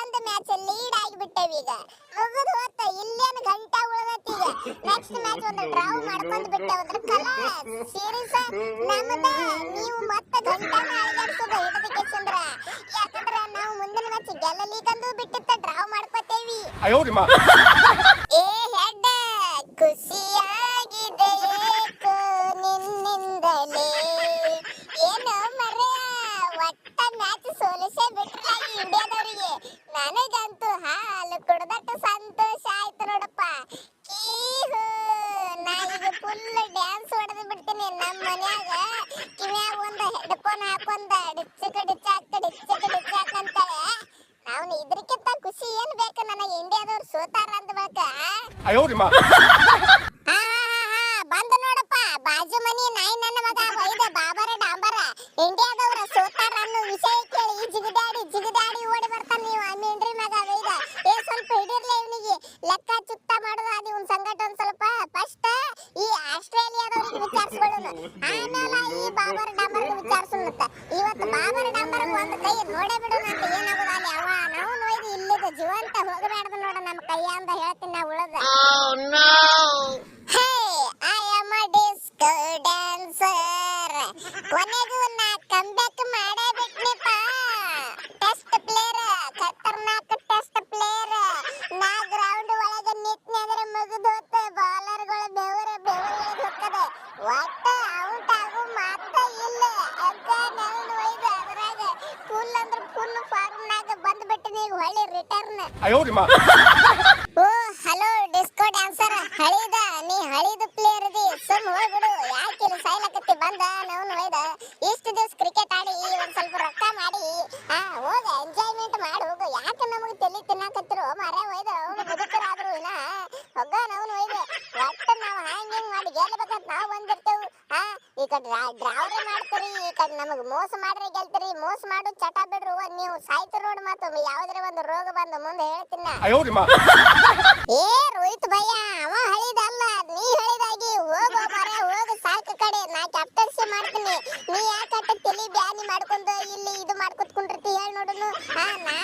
ಒಂದು match lead ಆಗಿಬಿಟ್ಟೆವಿ ಈಗ. ಮುಗಿದು ಹೋತ ಇಲ್ಲೇನು ಗಂಟೆ ಉಳಿದತ್ತಿ ಈಗ. ನೆಕ್ಸ್ಟ್ ಮ್ಯಾಚ್ ಒಂದ್ ಡ್ರಾವ್ ಮಾಡ್ಕೊಂಡು ಬಿಟ್ಟೆವು ಅಂದ್ರೆ ಕಲಾ ಸೀರಿಯಸ್ ನಮ್ಮದ ನೀವು ಮತ್ತೆ ಗಂಟೆ ಅಳಗಾಡ್ಸೋದು ಇದಕ್ಕೆ ಚಂದ್ರ ಯಾಕಂದ್ರೆ ನಾವು ಮುಂದಿನ ಮ್ಯಾಚ್ ಗೆಲ್ಲಲಿಕ್ಕಂದು ಬಿಟ್ಟಿತ್ತ ಡ್ರಾವ್ ಮಾಡ್ಕೋತೇವಿ. ಅಯ್ಯೋ ನನಗಂತೂ ಹಾಲು ಕುಡ್ದಟ್ಟು ಸಂತೋಷ ಆಯ್ತು ನೋಡಪ್ಪ. ಕೀಹು ನಾ ಈಗ ಫುಲ್ ಡ್ಯಾನ್ಸ್ ಹೊಡೆದು ಬಿಡ್ತೀನಿ ನಮ್ಮ ಮನ್ಯಾಗ. ಕಿವ್ಯಾಗ ಒಂದು ಹೆಡ್ಫೋನ್ ಹಾಕೊಂದ ಡಿಚ್ಚಕ ಡಿಚ್ಚಾಕ ಡಿಚ್ಚಕ ಡಿಚ್ಚಾಕ ಅಂತಾಳೆ. ನಾವು ಇದ್ರಕ್ಕಿಂತ ಖುಷಿ ಏನು ಬೇಕು ನನಗೆ? ಇಂಡಿಯಾದವ್ರು ಸೋತಾರ ಅಂದ ಬಳಿಕ ಆಮೇಲೆ ಈ ಬಾಬರ್ ಡಾಂಬರ್ ವಿಚಾರಿಸೋಣಂತ ಇವತ್ತು ಬಾಬರ್ ಡಾಂಬರ್ ಒಂದು ಕೈ ನೋಡೇ ಬಿಡೋಣ ಅಂತ ಏನಾಗೋದು ಅಲ್ಲಿ? ಅವ ನಾವು ನೋಯ್ದು ಇಲ್ಲಿದ ಜೀವಂತ ಹೋಗಬೇಡ್ದು ನೋಡ ನಮ್ಮ ಕೈಯಿಂದ ಹೇಳ್ತೀನಿ ನಾ ಉಳದ. Hey I am a disco dancer ಕೊನೆಗೂ ನಾ ಕಂಬ್ಯಾಕ್ ಮಾಡೇ ಒಟ್ಟ ಔಟ್ ಆಗೋ ಮಾತ ಇಲ್ಲ. ಅಕ್ಕ ನಾನು ಒಯ್ದು ಅದ್ರಾಗ ಫುಲ್ ಅಂದ್ರೆ ಫುಲ್ ಫಾರ್ಮ್ನಾಗ ಬಂದ್ಬಿಟ್ಟಿನಿ ಈಗ ಹೊಳ್ಳಿ ರಿಟರ್ನ್ ಓ ಹಲೋ ಡಿಸ್ಕೋ ಡ್ಯಾನ್ಸರ್ ಹಳಿದ ನೀ ಹಳಿದ ಪ್ಲೇಯರ್ ಇದಿ ಸುಮ್ ಹೋಗ್ಬಿಡು. ಯಾಕೆ ಇಲ್ಲಿ ಸೈಲಕತ್ತಿ ಬಂದ? ನಾನು ಒಯ್ದ. ಈ ಕಡೆ ಮಾಡ್ತೀರಿ ಈ ಕಡೆ ನಮಗೆ ಮೋಸ ಮಾಡ್ರಿ ಗೆಲ್ತೀರಿ ಮೋಸ ಮಾಡು ಚಟ ಬಿಡ್ರು. ನೀವು ಸಾಯ್ತು ರೋಡ್ ಮತ್ತು ಯಾವ್ದ್ರ ಒಂದು ರೋಗ ಬಂದು ಮುಂದೆ ಹೇಳ್ತೀನಿ. ಏ ರೋಹಿತ್ ಭಯ್ಯ ಅವ ಹಳಿದಲ್ಲ ನೀ ಹೇಳಿದಾಗಿ ಹೋಗೋ ಬರ ಹೋಗು ಸಾಕು ಕಡೆ. ನಾ ಕ್ಯಾಪ್ಟನ್ಸಿ ಮಾಡ್ತೀನಿ. ನೀ ಯಾಕೆ ತಲಿ ಬ್ಯಾನಿ ಮಾಡ್ಕೊಂಡು ಇಲ್ಲಿ ಇದು ಮಾಡ್ಕೊತ್ಕೊಂಡಿರ್ತಿ ಹೇಳಿ ನೋಡುನು. ಹಾ ನಾ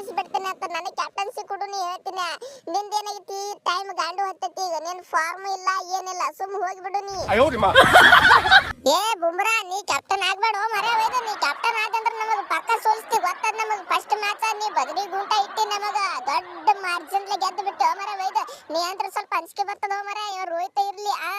ಸೋಲಿಸ್ಬಿಡ್ತೇನೆ ಅಂತ ನನಗೆ ಕ್ಯಾಪ್ಟನ್ಸಿ ಕೊಡು ನೀ ಹೇಳ್ತೀನಿ. ನಿಂದೇನಾಗೈತಿ? ಟೈಮ್ ಗಾಂಡು ಹತ್ತೈತಿ. ಈಗ ನೀನ್ ಫಾರ್ಮ್ ಇಲ್ಲ ಏನಿಲ್ಲ ಸುಮ್ ಹೋಗ್ಬಿಡು ನೀ. ಏ ಬುಮ್ರಾ ನೀ ಕ್ಯಾಪ್ಟನ್ ಆಗ್ಬೇಡ ಮರೆ ನೀ ಕ್ಯಾಪ್ಟನ್ ಆದಂದ್ರೆ ನಮಗ್ ಪಕ್ಕ ಸೋಲಿಸ್ತಿ ಗೊತ್ತದ ನಮಗೆ ಫಸ್ಟ್ ಮ್ಯಾಚ್ ನೀ ಬದಲಿ ಗುಂಟ ಇತ್ತಿ ನಮಗ ದೊಡ್ಡ ಮಾರ್ಜಿನ್ ಗೆದ್ದು ಬಿಟ್ಟು ಮರೆ ಹೋಯ್ತು ನೀ ಅಂದ್ರೆ ಸ್ವಲ್ಪ ಅನ್ಸಿಕೆ ಬರ್ತದ ಮರೆ ಇವ್ರು ರೋಹಿತ ಇರ್ಲಿ ಆ.